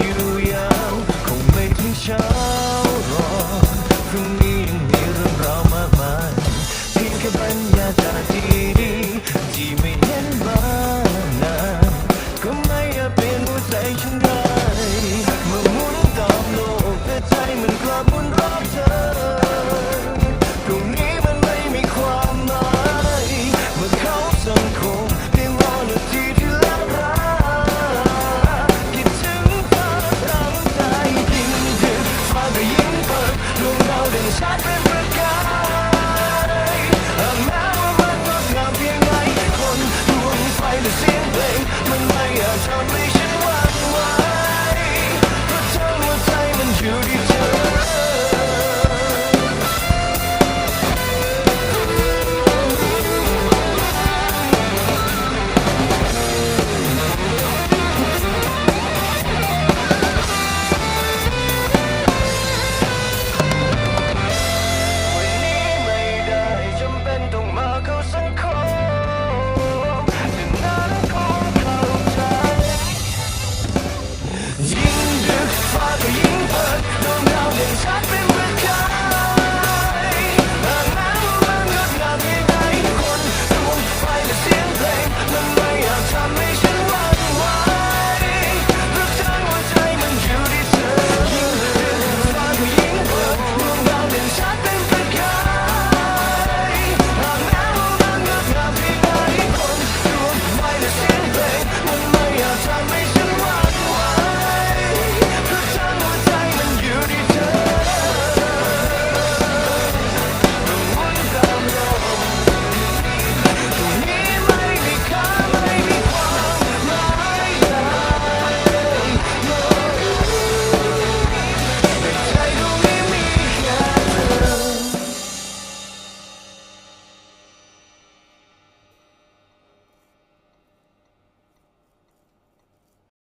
อยู่ยาวคงไม่ถึงเช้าหรอกพรุ่งนี้ยังมีเรื่องราวมากมายเพียงแค่บรรยากาดีดีที่ไม่เห็นมานานก็ไม่อาจเปลี่ยนหัวใจฉันได้เมื่อหมุนตามโลกแต่ใจมันกลับวนรอบเธอ shot.